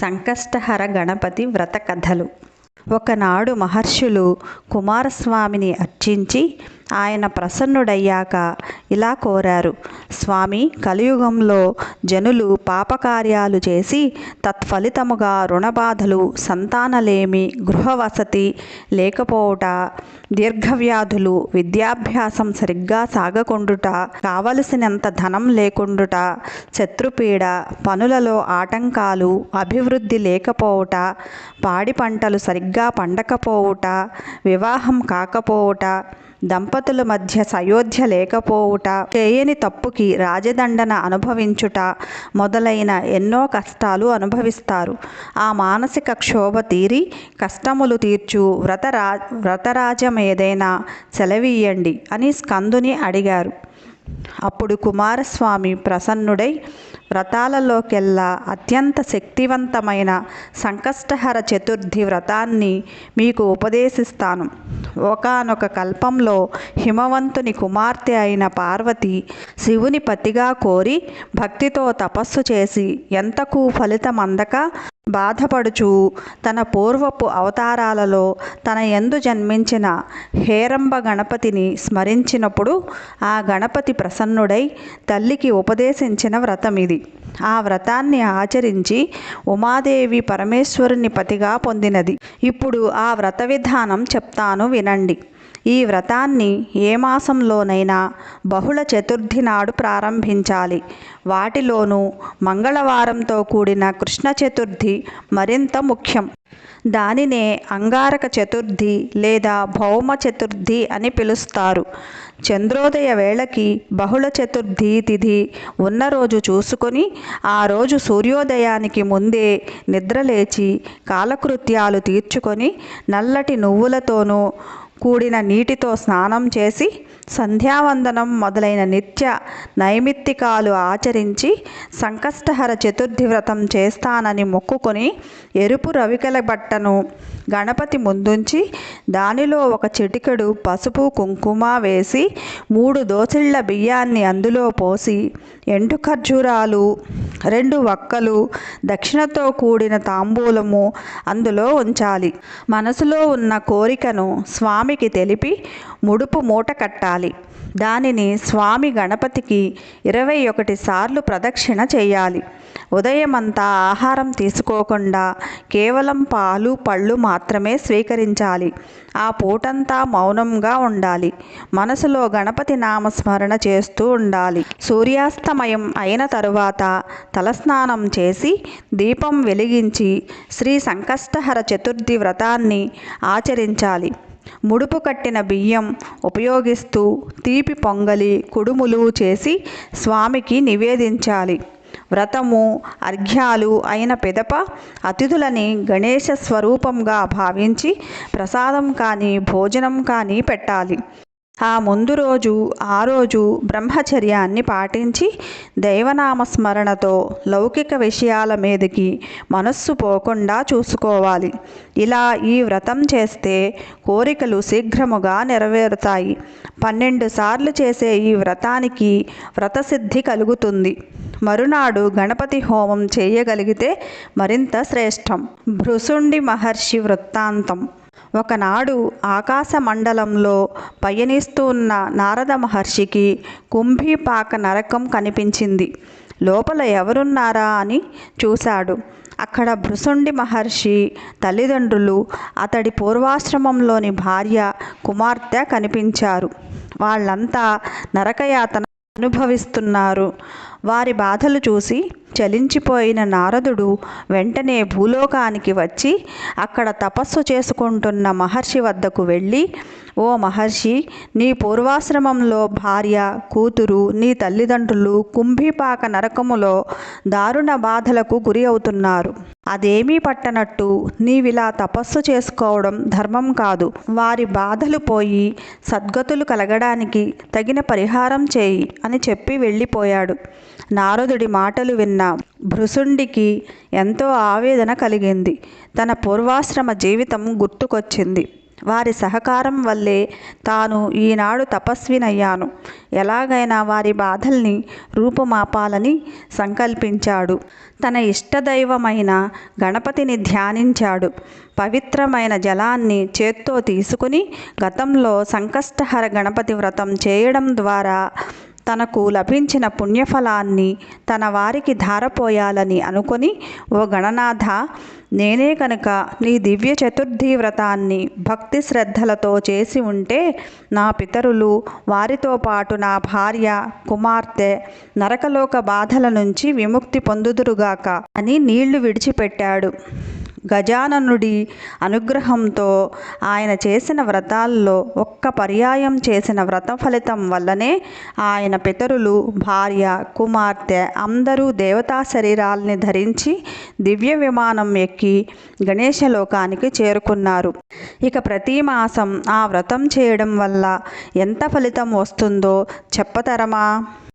సంకష్టహర గణపతి వ్రత కథలు ఒకనాడు మహర్షులు కుమారస్వామిని అర్చించి ఆయన ప్రసన్నుడయ్యాక ఇలా కోరారు. స్వామి కలియుగంలో జనులు పాపకార్యాలు చేసి తత్ఫలితముగా రుణబాధలు సంతానలేమి గృహవసతి లేకపోవుట దీర్ఘవ్యాధులు విద్యాభ్యాసం సరిగ్గా సాగకుండుట కావలసినంత ధనం లేకుండుట శత్రుపీడ పనులలో ఆటంకాలు అభివృద్ధి లేకపోవుట పాడి పంటలు సరిగ్గా పండకపోవుట వివాహం కాకపోవుట దంపతుల మధ్య సయోధ్య లేకపోవుట చేయని తప్పుకి రాజదండన అనుభవించుట మొదలైన ఎన్నో కష్టాలు అనుభవిస్తారు. ఆ మానసిక క్షోభ తీరి కష్టములు తీర్చు వ్రతరా వ్రతరాజం ఏదైనా సెలవీయండి అని స్కందుని అడిగారు. అప్పుడు కుమారస్వామి ప్రసన్నుడై వ్రతాలలోకెల్లా అత్యంత శక్తివంతమైన సంకష్టహర చతుర్థి వ్రతాన్ని మీకు ఉపదేశిస్తాను. ఒకానొక కల్పంలో హిమవంతుని కుమార్తె అయిన పార్వతి శివుని పతిగా కోరి భక్తితో తపస్సు చేసి ఎంతకు ఫలితం అందక బాధపడుచు తన పూర్వపు అవతారాలలో తన ఎందు జన్మించిన హేరంబ గణపతిని స్మరించినప్పుడు ఆ గణపతి ప్రసన్నుడై తల్లికి ఉపదేశించిన వ్రతం ఇది ఆ వ్రతాన్ని ఆచరించి ఉమాదేవి పరమేశ్వరుని పతిగా పొందినది. ఇప్పుడు ఆ వ్రత విధానం చెప్తాను వినండి. ఈ వ్రతాన్ని ఏ మాసంలోనైనా బహుళ చతుర్థి నాడు ప్రారంభించాలి. వాటిలోనూ మంగళవారంతో కూడిన కృష్ణ చతుర్థి మరింత ముఖ్యం. దానినే అంగారక చతుర్థి లేదా భౌమ చతుర్థి అని పిలుస్తారు. చంద్రోదయ వేళకి బహుళ చతుర్థి తిథి ఉన్న రోజు చూసుకొని ఆ రోజు సూర్యోదయానికి ముందే నిద్రలేచి కాలకృత్యాలు తీర్చుకొని నల్లటి నువ్వులతోనూ కూడిన నీటితో స్నానం చేసి సంధ్యావందనం మొదలైన నిత్య నైమిత్తికాలు ఆచరించి సంకష్టహర చతుర్థి వ్రతం చేస్తానని మొక్కుకొని ఎరుపు రవికల బట్టను గణపతి ముందుంచి దానిలో ఒక చిటికెడు పసుపు కుంకుమ వేసి మూడు దోసిళ్ళ బియ్యాన్ని అందులో పోసి ఎండు ఖర్జూరాలు రెండు వక్కలు దక్షిణతో కూడిన తాంబూలము అందులో ఉంచాలి. మనసులో ఉన్న కోరికను స్వామి స్వామికి తెలిపి ముడుపు మూట కట్టాలి. దానిని స్వామి గణపతికి ఇరవై ఒకటి సార్లు ప్రదక్షిణ చేయాలి. ఉదయమంతా ఆహారం తీసుకోకుండా కేవలం పాలు పళ్ళు మాత్రమే స్వీకరించాలి. ఆ పూటంతా మౌనంగా ఉండాలి. మనసులో గణపతి నామస్మరణ చేస్తూ ఉండాలి. సూర్యాస్తమయం అయిన తరువాత తలస్నానం చేసి దీపం వెలిగించి శ్రీ సంకష్టహర చతుర్థి వ్రతాన్ని ఆచరించాలి. ముడుపు కట్టిన బియ్యం ఉపయోగిస్తూ తీపి పొంగలి కుడుములు చేసి స్వామికి నివేదించాలి. వ్రతము అర్ఘ్యాలు అయిన పిదప అతిథులని గణేశ స్వరూపంగా భావించి ప్రసాదం కానీ భోజనం కానీ పెట్టాలి. ఆ ముందు రోజు ఆ రోజు బ్రహ్మచర్యాన్ని పాటించి దైవనామస్మరణతో లౌకిక విషయాల మీదకి మనస్సు పోకుండా చూసుకోవాలి. ఇలా ఈ వ్రతం చేస్తే కోరికలు శీఘ్రముగా నెరవేరుతాయి. పన్నెండు సార్లు చేసే ఈ వ్రతానికి వ్రతసిద్ధి కలుగుతుంది. మరునాడు గణపతి హోమం చేయగలిగితే మరింత శ్రేష్టం. భృసుండి మహర్షి వృత్తాంతం. ఒకనాడు ఆకాశ మండలంలో పయనిస్తూ ఉన్న నారద మహర్షికి కుంభీపాక నరకం కనిపించింది. లోపల ఎవరున్నారా అని చూశాడు. అక్కడ భృసుండి మహర్షి తల్లిదండ్రులు అతడి పూర్వాశ్రమంలోని భార్య కుమార్తె కనిపించారు. వాళ్ళంతా నరకయాతన అనుభవిస్తున్నారు. వారి బాధలు చూసి చలించిపోయిన నారదుడు వెంటనే భూలోకానికి వచ్చి అక్కడ తపస్సు చేసుకుంటున్న మహర్షి వద్దకు వెళ్ళి ఓ మహర్షి నీ పూర్వాశ్రమంలో భార్య కూతురు నీ తల్లిదండ్రులు కుంభిపాక నరకములో దారుణ బాధలకు గురి అవుతున్నారు. అదేమీ పట్టనట్టు నీవిలా తపస్సు చేసుకోవడం ధర్మం కాదు. వారి బాధలు పోయి సద్గతులు కలగడానికి తగిన పరిహారం చేయి అని చెప్పి వెళ్ళిపోయాడు. నారదుడి మాటలు విన్న భృసుండికి ఎంతో ఆవేదన కలిగింది. తన పూర్వాశ్రమ జీవితం గుర్తుకొచ్చింది. వారి సహకారం వల్లే తాను ఈనాడు తపస్వినయ్యాను. ఎలాగైనా వారి బాధల్ని రూపుమాపాలని సంకల్పించాడు. తన ఇష్టదైవమైన గణపతిని ధ్యానించాడు. పవిత్రమైన జలాన్ని చేత్తో తీసుకుని గతంలో సంకష్టహర గణపతి వ్రతం చేయడం ద్వారా తనకు లభించిన పుణ్యఫలాన్ని తన వారికి ధారపోయాలని అనుకొని ఓ గణనాథ నేనే కనుక నీ దివ్య చతుర్థి వ్రతాన్ని భక్తి శ్రద్ధలతో చేసి ఉంటే నా పితరులు వారితో పాటు నా భార్య కుమార్తె నరకలోక బాధల నుంచి విముక్తి పొందుదురుగాక అని నీళ్ళు విడిచిపెట్టాడు. గజాననుడి అనుగ్రహంతో ఆయన చేసిన వ్రతాల్లో ఒక్క పర్యాయం చేసిన వ్రత ఫలితం వల్లనే ఆయన పితరులు భార్య కుమార్తె అందరూ దేవతా శరీరాల్ని ధరించి దివ్య విమానం ఎక్కి గణేశలోకానికి చేరుకున్నారు. ఇక ప్రతి మాసం ఆ వ్రతం చేయడం వల్ల ఎంత ఫలితం వస్తుందో చెప్పతరమా